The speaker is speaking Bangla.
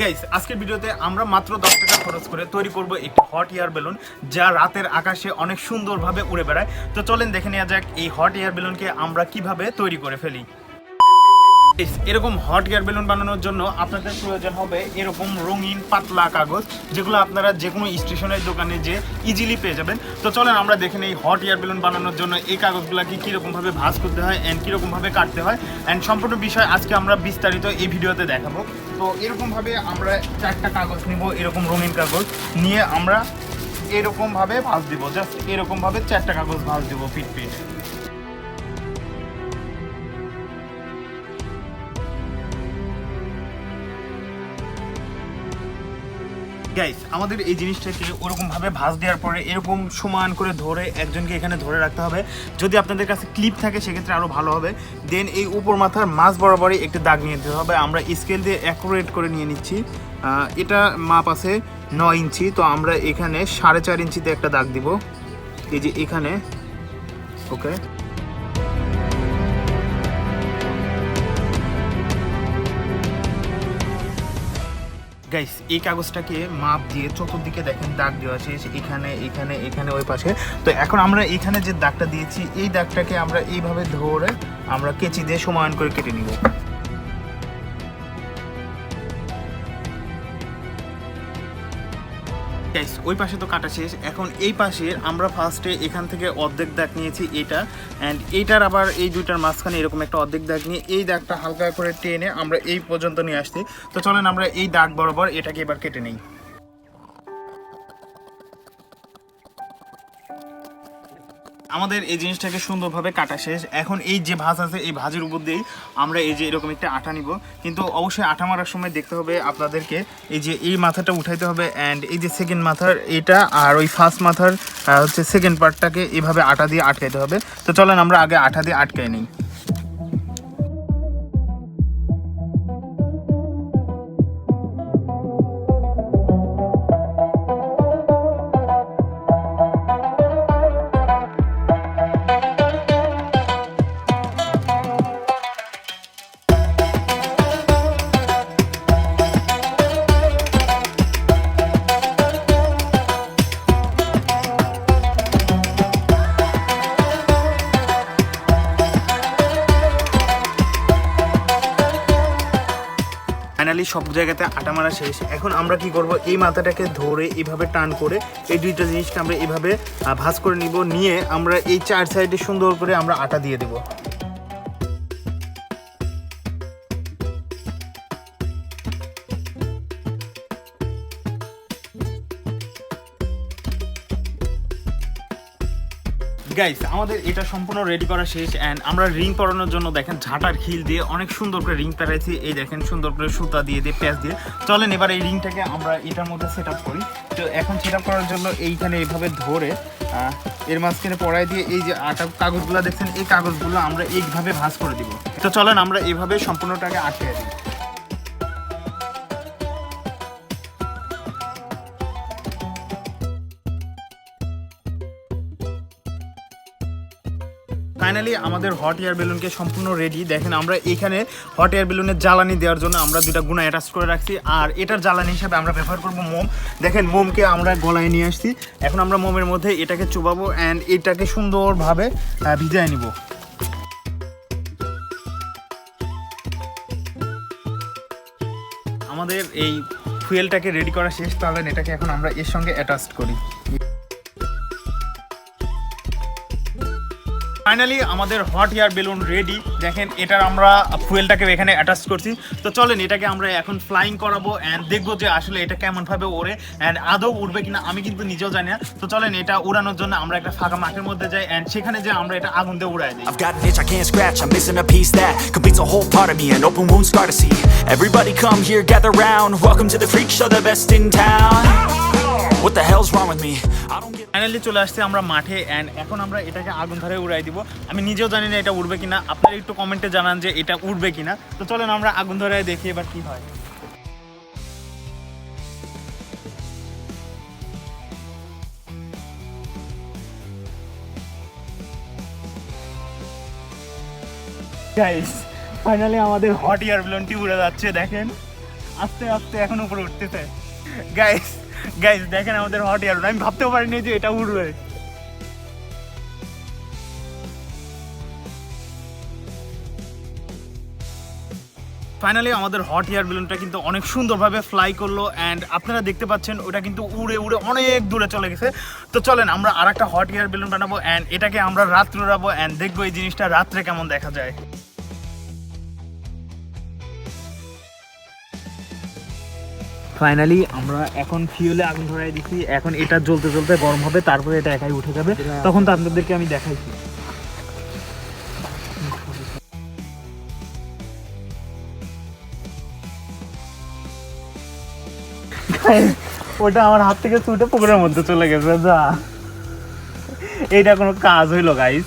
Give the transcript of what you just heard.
গাইস আজকের ভিডিওতে আমরা মাত্র দশ টাকা খরচ করে তৈরি করব একটি হট এয়ার বেলুন যা রাতের আকাশে অনেক সুন্দরভাবে উড়ে বেড়ায়। তো চলেন দেখে নেওয়া যাক এই হট এয়ার বেলুনকে আমরা কীভাবে তৈরি করে ফেলি। এরকম হট এয়ার বেলুন বানানোর জন্য আপনাদের প্রয়োজন হবে এরকম রঙিন পাতলা কাগজ, যেগুলো আপনারা যে কোনো স্টেশনের দোকানে যে ইজিলি পেয়ে যাবেন। তো চলেন আমরা দেখে নিই হট এয়ার বেলুন বানানোর জন্য এই কাগজগুলোকে কীরকমভাবে ভাজ করতে হয় অ্যান্ড কীরকমভাবে কাটতে হয়। অ্যান্ড সম্পূর্ণ বিষয় আজকে আমরা বিস্তারিত এই ভিডিওতে দেখাবো। তো এরকমভাবে আমরা চারটা কাগজ নিব, এরকম রঙিন কাগজ নিয়ে আমরা এরকমভাবে ভাঁজ দিব জাস্ট এরকমভাবে চারটা কাগজ ভাঁজ দিব পিট পিট গাইস আমাদের এই জিনিসটাকে ওরকম ভাবে ভাঁজ দেওয়ার পরে এরকম সমান করে ধরে একজনকে এখানে ধরে রাখতে হবে। যদি আপনাদের কাছে ক্লিপ থাকে, সেক্ষেত্রে আরও ভালো হবে। দেন এই উপর মাথার মাছ বরাবরই একটি দাগ নিয়ে দিতে হবে। আমরা স্কেল দিয়ে অ্যাকুরেট করে নিয়ে নিচ্ছি। এটা মাপ আছে নয় ইঞ্চি, তো আমরা এখানে সাড়ে চার ইঞ্চিতে একটা দাগ দিব। এই যে এখানে ওকে গাইস এই কাগজটাকে মাপ দিয়ে চতুর্দিকে দেখেন দাগ দেওয়া আছে এখানে এখানে এখানে, ওই পাশে। তো এখন আমরা এখানে যে দাগটা দিয়েছি, এই দাগটাকে আমরা এইভাবে ধরে আমরা কেচি দিয়ে সমান করে কেটে নিব। গাইস ওই পাশে তো কাটা শেষ। এখন এই পাশে আমরা ফার্স্টে এখান থেকে অর্ধেক দাগ নিয়েছি এটা অ্যান্ড এইটার আবার এই দুইটার মাঝখানে এরকম একটা অর্ধেক দাগ নিয়ে এই দাগটা হালকা করে টেনে আমরা এই পর্যন্ত নিয়ে আসছি। তো চলেন আমরা এই দাগ বরাবর এটাকে এবার কেটে নিই। আমাদের এই জিনিসটাকে সুন্দরভাবে কাটা শেষ। এখন এই যে ভাজ আছে, এই ভাজের উপর দিয়েই আমরা এই যে এরকম একটা আটা নিব। কিন্তু অবশ্যই আটা মারার সময় দেখতে হবে আপনাদেরকে, এই যে এই মাথাটা উঠাইতে হবে অ্যান্ড এই যে সেকেন্ড মাথার এটা আর ওই ফার্স্ট মাথার হচ্ছে সেকেন্ড পার্টটাকে এভাবে আটা দিয়ে আটকাইতে হবে। তো চলেন আমরা আগে আটা দিয়ে আটকাই নিই। ফাইনালি সব জায়গাতে আটা মারা শেষ। এখন আমরা কি করব? এই মাথাটাকে ধরে এইভাবে টান করে এই দুইটা জিনিসকে আমরা এইভাবে ভাজ করে নিব। নিয়ে আমরা এই চার সাইডে সুন্দর করে আমরা আটা দিয়ে দেব। গাইস আমাদের এটা সম্পূর্ণ রেডি করা শেষ অ্যান্ড আমরা রিং পরানোর জন্য দেখেন ঝাঁটার খিল দিয়ে অনেক সুন্দর করে রিং পেরাইছি। এই দেখেন সুন্দর করে সুতা দিয়ে দিয়ে প্যাচ দিয়ে। চলেন এবার এই রিংটাকে আমরা এটার মধ্যে সেট করি। তো এখন সেট করার জন্য এইখানে এইভাবে ধরে এর মাঝখানে পড়াই দিয়ে এই যে আটা কাগজগুলো দেখছেন, এই কাগজগুলো আমরা এইভাবে ভাঁজ করে দিব। তো চলেন আমরা এইভাবে সম্পূর্ণটাকে আটকে দিই ফাইনালি আমাদের হট এয়ার বেলুনকে সম্পূর্ণ রেডি দেখেন, আমরা এখানে হট এয়ার বেলুনের জ্বালানি দেওয়ার জন্য আমরা দুটা গুণা অ্যাটাচ করে রাখছি। আর এটার জ্বালানি হিসাবে আমরা ব্যবহার করব মোম। দেখেন, মোমকে আমরা গলায় নিয়ে আসছি। এখন আমরা মোমের মধ্যে এটাকে চুবাবো অ্যান্ড এটাকে সুন্দরভাবে ভিজায় নিব। আমাদের এই ফুয়েলটাকে রেডি করা শেষ। তাহলে এটাকে এখন আমরা এর সঙ্গে অ্যাটাচ করি। ফাইনালি আমাদের হট এয়ার বেলুন রেডি দেখেন এটার আমরা ফুয়েলটাকে এখানে অ্যাটাচ করছি তো চলেন এটাকে আমরা এখন ফ্লাইং করাবো অ্যান্ড দেখব যে আসলে এটা কেমনভাবে ওড়ে অ্যান্ড আদৌ উড়বে কিনা আমি কিন্তু নিজেও জানি না তো চলেন এটা উড়ানোর জন্য আমরা একটা ফাঁকা মাঠের মধ্যে যাই অ্যান্ড সেখানে যে আমরা এটা আগুন দিয়ে উড়াই দিই I've got an itch I can't scratch, I'm missing a piece that completes a whole part of me, an open wound scar to see. Everybody come here, gather round. Welcome to the freak show, the best in town. What the hell's wrong with me? I don't finally চলে আসছে আমরা মাঠে অ্যান্ড এখন আমরা এটাকে আগুন ধরে উড়াই দিব। আমি নিজেও জানি না এটা উঠবে কিনা, আপনারা একটু কমেন্টে জানান যে এটা উঠবে কিনা। তো চলেন আমরা আগুন ধরে দেখি এবার কি হয়। ফাইনালি আমাদের হট এয়ার বেলুনটি উড়ে যাচ্ছে, দেখেন। আস্তে আস্তে এখন উপরে উঠতেছে। গাইস গাইস দেখেন আমাদের হট এয়ার আমি ভাবতেও পারিনি যে এটা উড়বে। ফাইনালি আমাদের হট এয়ার বেলুনটা কিন্তু অনেক সুন্দরভাবে ফ্লাই করল অ্যান্ড আপনারা দেখতে পাচ্ছেন, ওটা কিন্তু উড়ে উড়ে অনেক দূরে চলে গেছে। তো চলেন, আমরা আর একটা হট এয়ার বেলুন বানাবো অ্যান্ড এটাকে আমরা রাত্রে উড়াবো অ্যান্ড দেখব এই জিনিসটা রাত্রে কেমন দেখা যায়। ফাইনালি আমরা এখন ফিউলে আগুন ধরাই দিচ্ছি এখন এটা জ্বলতে জ্বলতে গরম হবে তারপরে এটা একাই উঠে যাবে। তখন তো আপনাদেরকে আমি দেখাইছি। ওটা আমার হাত থেকে ছুটে পুকুরের মধ্যে চলে গেছে যা। এইটা কোনো কাজ হইল গাইস